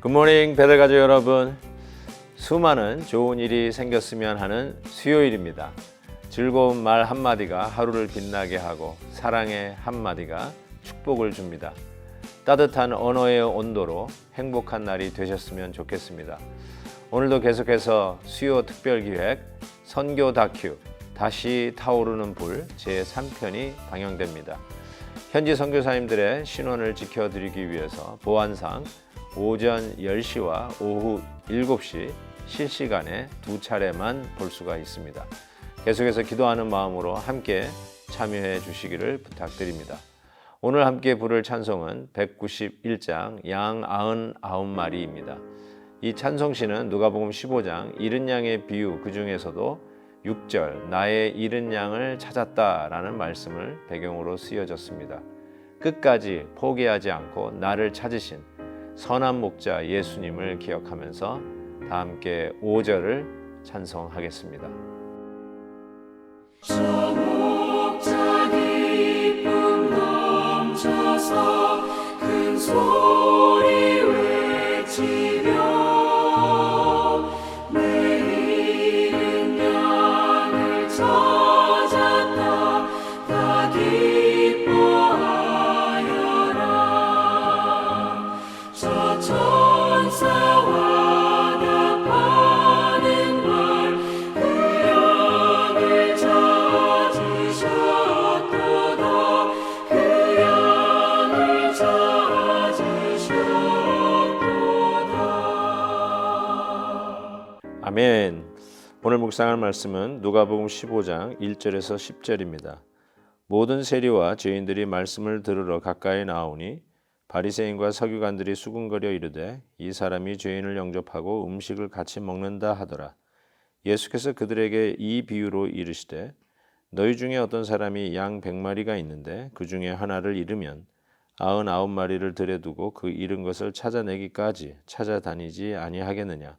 굿모닝 배달 가족 여러분. 수많은 좋은 일이 생겼으면 하는 수요일입니다. 즐거운 말 한마디가 하루를 빛나게 하고 사랑의 한마디가 축복을 줍니다. 따뜻한 언어의 온도로 행복한 날이 되셨으면 좋겠습니다. 오늘도 계속해서 수요 특별 기획 선교 다큐 다시 타오르는 불 제3편이 방영됩니다. 현지 선교사님들의 신원을 지켜드리기 위해서 보안상 오전 10시와 오후 7시 실시간에 두 차례만 볼 수가 있습니다. 계속해서 기도하는 마음으로 함께 참여해 주시기를 부탁드립니다. 오늘 함께 부를 찬송은 191장 양 99마리입니다. 이 찬송시는 누가복음 15장 이른 양의 비유 그 중에서도 6절 나의 이른 양을 찾았다라는 말씀을 배경으로 쓰여졌습니다. 끝까지 포기하지 않고 나를 찾으신 선한 목자 예수님을 기억하면서 다 함께 5절을 찬송하겠습니다. 오늘 묵상할 말씀은 누가복음 15장 1절에서 10절입니다. 모든 세리와 죄인들이 말씀을 들으러 가까이 나오니 바리새인과 서기관들이 수군거려 이르되 이 사람이 죄인을 영접하고 음식을 같이 먹는다 하더라. 예수께서 그들에게 이 비유로 이르시되 너희 중에 어떤 사람이 양 백마리가 있는데 그 중에 하나를 잃으면 아흔아홉 마리를 들여두고 그 잃은 것을 찾아내기까지 찾아다니지 아니하겠느냐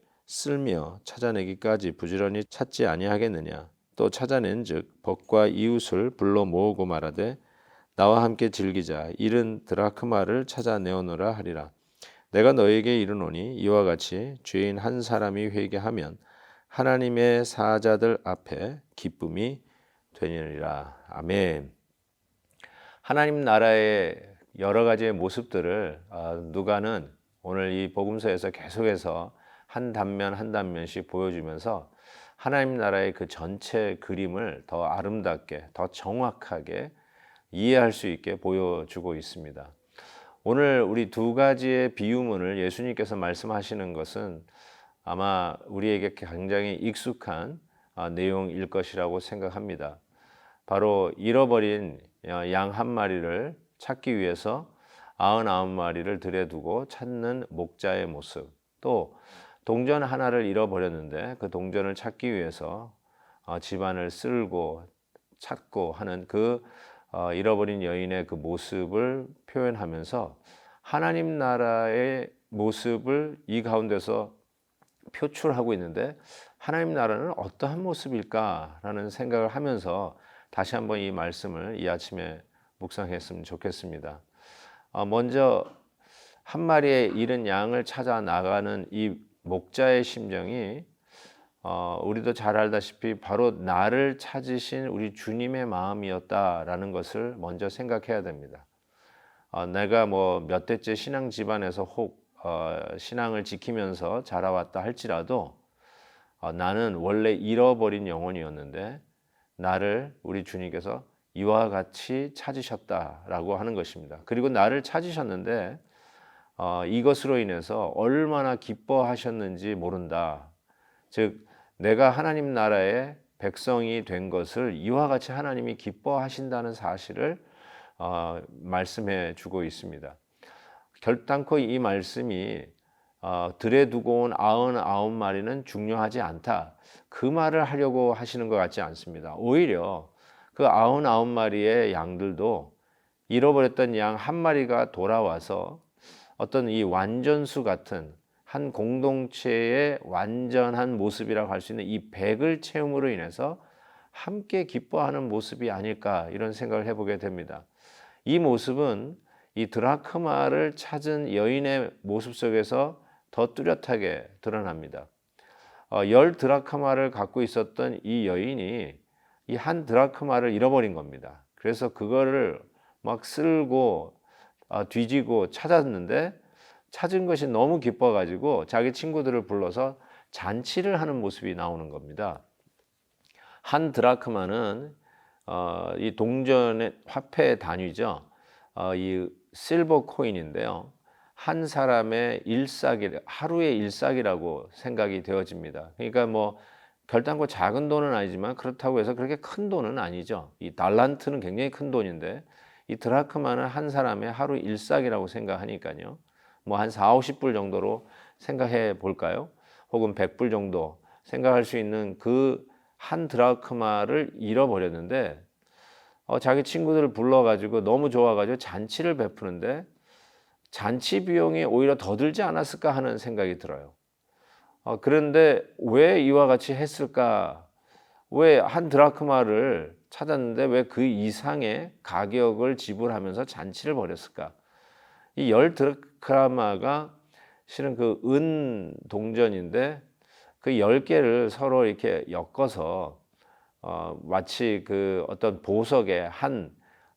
쓸며 찾아내기까지 부지런히 찾지 아니하겠느냐? 또 찾아낸즉 벗과 이웃을 불러 모으고 말하되 나와 함께 즐기자. 잃은 드라크마를 찾아내오노라 하리라. 내가 너에게 이르노니 이와 같이 죄인 한 사람이 회개하면 하나님의 사자들 앞에 기쁨이 되느니라. 아멘. 하나님 나라의 여러 가지의 모습들을 아, 누가는 오늘 이 복음서에서 계속해서 한 단면 한 단면씩 보여주면서 하나님 나라의 그 전체 그림을 더 아름답게, 더 정확하게 이해할 수 있게 보여주고 있습니다. 오늘 우리 두 가지의 비유문을 예수님께서 말씀하시는 것은 아마 우리에게 굉장히 익숙한 아, 내용일 것이라고 생각합니다. 바로 잃어버린 양 한 마리를 찾기 위해서 아흔아홉 마리를 들여두고 찾는 목자의 모습, 또 동전 하나를 잃어버렸는데 그 동전을 찾기 위해서 어, 집안을 쓸고 찾고 하는 그 어, 잃어버린 여인의 그 모습을 표현하면서 하나님 나라의 모습을 이 가운데서 표출하고 있는데 하나님 나라는 어떠한 모습일까라는 생각을 하면서 다시 한번 이 말씀을 이 아침에 묵상했으면 좋겠습니다. 어, 먼저 한 마리의 잃은 양을 찾아 나가는 이 목자의 심정이 어, 우리도 잘 알다시피 바로 나를 찾으신 우리 주님의 마음이었다라는 것을 먼저 생각해야 됩니다. 어, 내가 뭐 몇 대째 신앙 집안에서 혹 어, 신앙을 지키면서 자라왔다 할지라도 어, 나는 원래 잃어버린 영혼이었는데 나를 우리 주님께서 이와 같이 찾으셨다라고 하는 것입니다. 그리고 나를 찾으셨는데 어, 이것으로 인해서 얼마나 기뻐하셨는지 모른다. 즉 내가 하나님 나라의 백성이 된 것을 이와 같이 하나님이 기뻐하신다는 사실을 어, 말씀해 주고 있습니다. 결단코 이 말씀이 어, 들에 두고 온 아흔 아홉 마리는 중요하지 않다. 그 말을 하려고 하시는 것 같지 않습니다. 오히려 그 아흔 아홉 마리의 양들도 잃어버렸던 양 한 마리가 돌아와서 어떤 이 완전수 같은 한 공동체의 완전한 모습이라고 할 수 있는 이 백을 체험으로 인해서 함께 기뻐하는 모습이 아닐까 이런 생각을 해보게 됩니다. 이 모습은 이 드라크마를 찾은 여인의 모습 속에서 더 뚜렷하게 드러납니다. 어, 열 드라크마를 갖고 있었던 이 여인이 이 한 드라크마를 잃어버린 겁니다. 그래서 그거를 막 쓸고 어, 뒤지고 찾았는데 찾은 것이 너무 기뻐가지고 자기 친구들을 불러서 잔치를 하는 모습이 나오는 겁니다. 한 드라크마는 어, 이 동전의 화폐 단위죠. 어, 이 실버 코인인데요. 한 사람의 일삭이 하루의 일삭이라고 생각이 되어집니다. 그러니까 뭐 결단코 작은 돈은 아니지만 그렇다고 해서 그렇게 큰 돈은 아니죠. 이 달란트는 굉장히 큰 돈인데 이 드라크마는 한 사람의 하루 일삭이라고 생각하니까요. 뭐 한 4, 50불 정도로 생각해 볼까요? 혹은 100불 정도 생각할 수 있는 그 한 드라크마를 잃어버렸는데 어, 자기 친구들을 불러가지고 너무 좋아가지고 잔치를 베푸는데 잔치 비용이 오히려 더 들지 않았을까 하는 생각이 들어요. 어, 그런데 왜 이와 같이 했을까? 왜 한 드라크마를 찾았는데 왜 그 이상의 가격을 지불하면서 잔치를 벌였을까? 이 열 드라크마가 실은 그 은 동전인데 그 열 개를 서로 이렇게 엮어서 어, 마치 그 어떤 보석의 한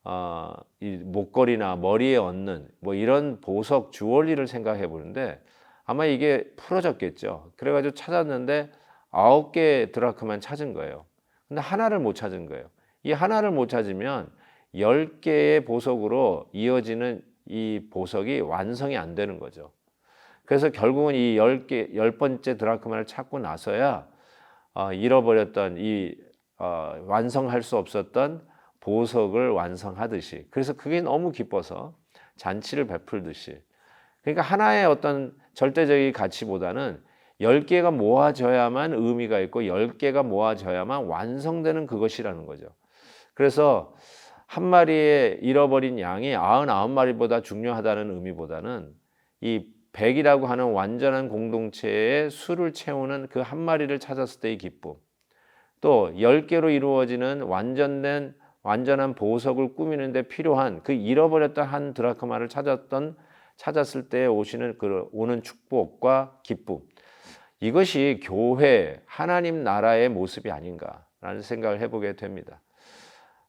어, 이 목걸이나 머리에 얹는 뭐 이런 보석 주얼리를 생각해 보는데 아마 이게 풀어졌겠죠. 그래가지고 찾았는데 아홉 개 드라크만 찾은 거예요. 근데 하나를 못 찾은 거예요. 이 하나를 못 찾으면 열 개의 보석으로 이어지는 이 보석이 완성이 안 되는 거죠. 그래서 결국은 이 열 개, 열 번째 드라크마를 찾고 나서야 어, 잃어버렸던 이 어, 완성할 수 없었던 보석을 완성하듯이 그래서 그게 너무 기뻐서 잔치를 베풀듯이 그러니까 하나의 어떤 절대적인 가치보다는 열 개가 모아져야만 의미가 있고 열 개가 모아져야만 완성되는 그것이라는 거죠. 그래서 한 마리의 잃어버린 양이 아흔아홉 마리보다 중요하다는 의미보다는 이 백이라고 하는 완전한 공동체의 수를 채우는 그 한 마리를 찾았을 때의 기쁨. 또열 개로 이루어지는 완전된 완전한 보석을 꾸미는데 필요한 그 잃어버렸던 한 드라크마를 찾았던 찾았을 때 오시는 그 오는 축복과 기쁨. 이것이 교회 하나님 나라의 모습이 아닌가라는 생각을 해보게 됩니다.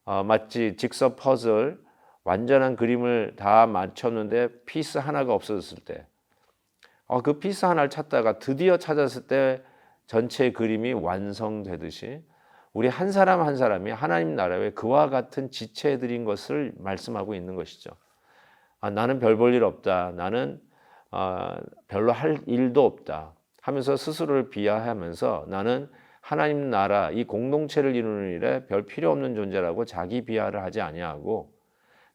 어, 마치 직접 퍼즐 완전한 그림을 다 맞췄는데 피스 하나가 없어졌을 때, 어, 그 피스 하나를 찾다가 드디어 찾았을 때 전체 그림이 완성되듯이 우리 한 사람 한 사람이 하나님 나라에 그와 같은 지체들인 것을 말씀하고 있는 것이죠. 아, 나는 별 볼 일 없다. 나는 아, 별로 할 일도 없다. 하면서 스스로를 비하하면서 나는 하나님 나라 이 공동체를 이루는 일에 별 필요 없는 존재라고 자기 비하를 하지 아니하고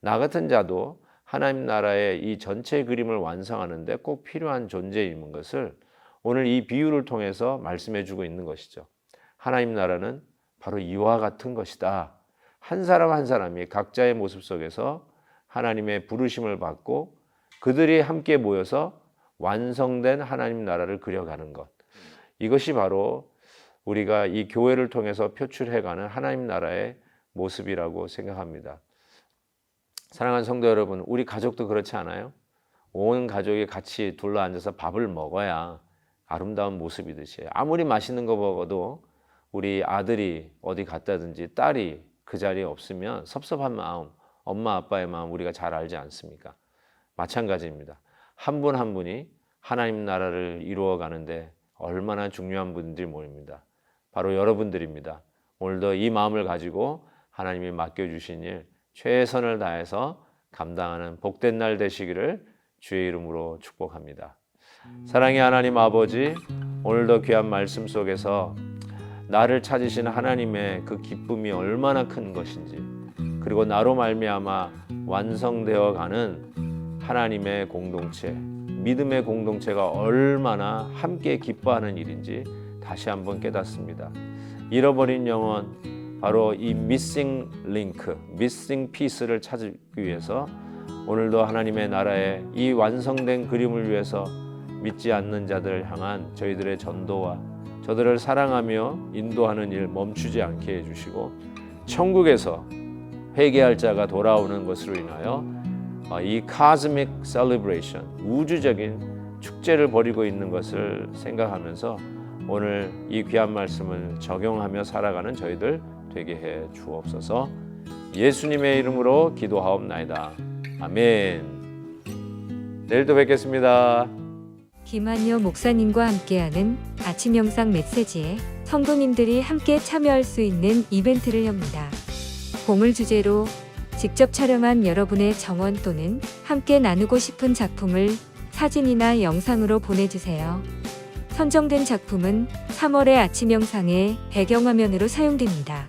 나 같은 자도 하나님 나라의 이 전체 그림을 완성하는데 꼭 필요한 존재인 것을 오늘 이 비유를 통해서 말씀해 주고 있는 것이죠. 하나님 나라는 바로 이와 같은 것이다. 한 사람 한 사람이 각자의 모습 속에서 하나님의 부르심을 받고 그들이 함께 모여서 완성된 하나님 나라를 그려가는 것. 이것이 바로 우리가 이 교회를 통해서 표출해가는 하나님 나라의 모습이라고 생각합니다. 사랑하는 성도 여러분, 우리 가족도 그렇지 않아요? 온 가족이 같이 둘러 앉아서 밥을 먹어야 아름다운 모습이듯이 아무리 맛있는 거 먹어도 우리 아들이 어디 갔다든지 딸이 그 자리에 없으면 섭섭한 마음, 엄마 아빠의 마음 우리가 잘 알지 않습니까? 마찬가지입니다. 한분한 분이 하나님 나라를 이루어 가는데 얼마나 중요한 분들이 모입니다. 바로 여러분들입니다. 오늘도 이 마음을 가지고 하나님이 맡겨주신 일 최선을 다해서 감당하는 복된 날 되시기를 주의 이름으로 축복합니다. 사랑의 하나님 아버지, 오늘도 귀한 말씀 속에서 나를 찾으신 하나님의 그 기쁨이 얼마나 큰 것인지, 그리고 나로 말미암아 완성되어 가는 하나님의 공동체, 믿음의 공동체가 얼마나 함께 기뻐하는 일인지 다시 한번 깨닫습니다. 잃어버린 영혼 바로 이 missing link, missing piece를 찾기 위해서 오늘도 하나님의 나라의 이 완성된 그림을 위해서 믿지 않는 자들을 향한 저희들의 전도와 저들을 사랑하며 인도하는 일 멈추지 않게 해주시고 천국에서 회개할 자가 돌아오는 것으로 인하여 어, 이 cosmic celebration 우주적인 축제를 벌이고 있는 것을 생각하면서 오늘 이 귀한 말씀을 적용하며 살아가는 저희들 되게 해 주옵소서. 예수님의 이름으로 기도하옵나이다. 아멘. 내일 또 뵙겠습니다. 김한여 목사님과 함께하는 아침 영상 메시지에 성도님들이 함께 참여할 수 있는 이벤트를 엽니다. 보물 주제로 직접 촬영한 여러분의 정원 또는 함께 나누고 싶은 작품을 사진이나 영상으로 보내주세요. 선정된 작품은 3월의 아침 영상의 배경화면으로 사용됩니다.